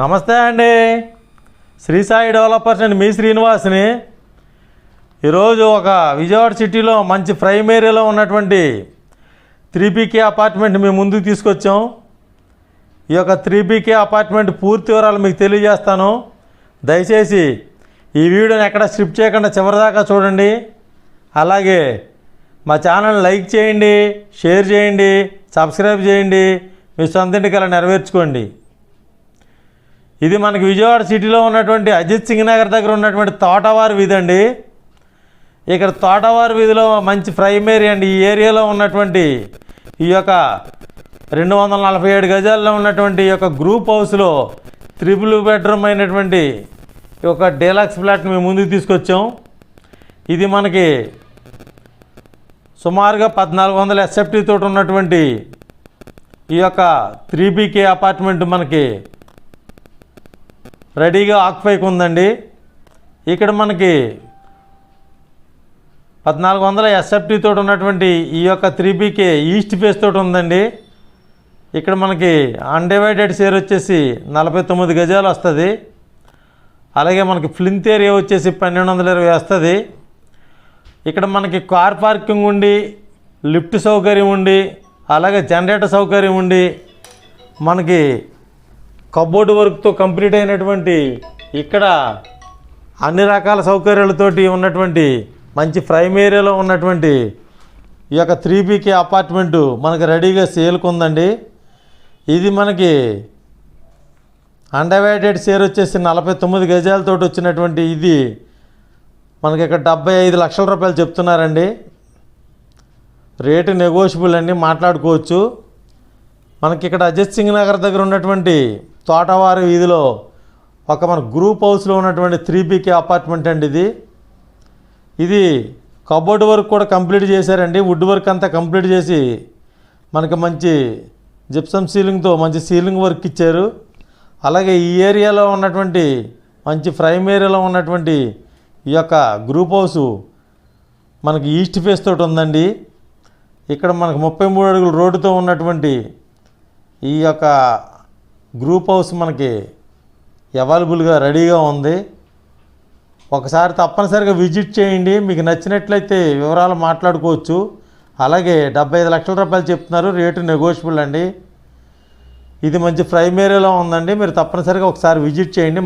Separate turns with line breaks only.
నమస్తే అండి. శ్రీ సాయి డెవలపర్స్ అండి మీ శ్రీనివాస్ని. ఈరోజు ఒక విజయవాడ సిటీలో మంచి ప్రైమ్ ఏరియాలో ఉన్నటువంటి త్రీ పీకే అపార్ట్మెంట్ మేము ముందుకు తీసుకొచ్చాం. ఈ యొక్క త్రీ పీకే అపార్ట్మెంట్ పూర్తి వివరాలు మీకు తెలియజేస్తాను. దయచేసి ఈ వీడియోని ఎక్కడ స్క్రిప్ట్ చేయకుండా చివరిదాకా చూడండి. అలాగే మా ఛానల్ లైక్ చేయండి షేర్ చేయండి సబ్స్క్రైబ్ చేయండి. మీ సొంత ఇంటికల్లా నెరవేర్చుకోండి. ఇది మనకి విజయవాడ సిటీలో ఉన్నటువంటి అజిత్ సింగ్ నగర్ దగ్గర ఉన్నటువంటి తోటవారి వీధి అండి ఇక్కడ తోటవారి వీధిలో మంచి ప్రైమరీ అండి ఈ ఏరియాలో ఉన్నటువంటి ఈ యొక్క రెండు వందల నలభై ఏడు గజాల్లో ఉన్నటువంటి ఈ యొక్క గ్రూప్ హౌస్లో త్రిపుల్ బెడ్రూమ్ అయినటువంటి ఈ యొక్క డీలక్స్ ఫ్లాట్ మేము ముందుకు తీసుకొచ్చాం. ఇది మనకి సుమారుగా పద్నాలుగు వందల ఎస్ఎఫ్టీ తోటి ఉన్నటువంటి ఈ యొక్క త్రీ బీకే అపార్ట్మెంట్ మనకి రెడీగా ఆక్యుపైకి ఉందండి ఇక్కడ మనకి పద్నాలుగు వందల ఎస్ఎఫ్టీ తోటి ఉన్నటువంటి ఈ యొక్క త్రీ బీకే ఈస్ట్ ఫేస్ తోటి ఉందండి. ఇక్కడ మనకి అన్డివైడెడ్ షేర్ వచ్చేసి నలభై తొమ్మిది గజాలు వస్తుంది. అలాగే మనకి ఫ్లింత్ ఏరియా వచ్చేసి పన్నెండు వందల ఇరవై వస్తుంది. ఇక్కడ మనకి కార్ పార్కింగ్ ఉండి లిఫ్ట్ సౌకర్యం ఉండి అలాగే జనరేటర్ సౌకర్యం ఉండి మనకి కబోర్డ్ వర్క్తో కంప్లీట్ అయినటువంటి ఇక్కడ అన్ని రకాల సౌకర్యాలతోటి ఉన్నటువంటి మంచి ప్రైమ్ ఏరియాలో ఉన్నటువంటి ఈ యొక్క త్రీ బీకే అపార్ట్మెంటు మనకి రెడీగా సేల్కి ఉందండి ఇది మనకి అండర్వైటెడ్ షేర్ వచ్చేసి నలభై తొమ్మిది గజాలతో వచ్చినటువంటి ఇది మనకి ఇక్కడ డెబ్బై ఐదు లక్షల రూపాయలు చెప్తున్నారండి. రేటు నెగోషియబుల్ అండి మాట్లాడుకోవచ్చు. మనకి ఇక్కడ అజిత్ సింగ్ నగర్ దగ్గర ఉన్నటువంటి తోటవారి వీధిలో ఒక మన గ్రూప్ హౌస్లో ఉన్నటువంటి త్రీ బీకే అపార్ట్మెంట్ అండి ఇది. ఇది కబోర్డ్ వర్క్ కూడా కంప్లీట్ చేశారండి. వుడ్ వర్క్ అంతా కంప్లీట్ చేసి మనకి మంచి జిప్సమ్ సీలింగ్తో మంచి సీలింగ్ వర్క్ ఇచ్చారు. అలాగే ఈ ఏరియాలో ఉన్నటువంటి మంచి ప్రైమ్ ఏరియాలో ఉన్నటువంటి ఈ యొక్క గ్రూప్ హౌస్ మనకి ఈస్ట్ ఫేస్ తోటి ఉందండి. ఇక్కడ మనకు ముప్పై మూడు అడుగుల రోడ్డుతో ఉన్నటువంటి ఈ యొక్క గ్రూప్ హౌస్ మనకి అవైలబుల్గా రెడీగా ఉంది. ఒకసారి తప్పనిసరిగా విజిట్ చేయండి. మీకు నచ్చినట్లయితే వివరాలు మాట్లాడుకోవచ్చు. అలాగే డెబ్బై ఐదు లక్షల రూపాయలు చెప్తున్నారు. రేటు నెగోషియబుల్ అండి. ఇది మంచి ప్రైమ్ ఏరియాలో ఉందండి. మీరు తప్పనిసరిగా ఒకసారి విజిట్ చేయండి.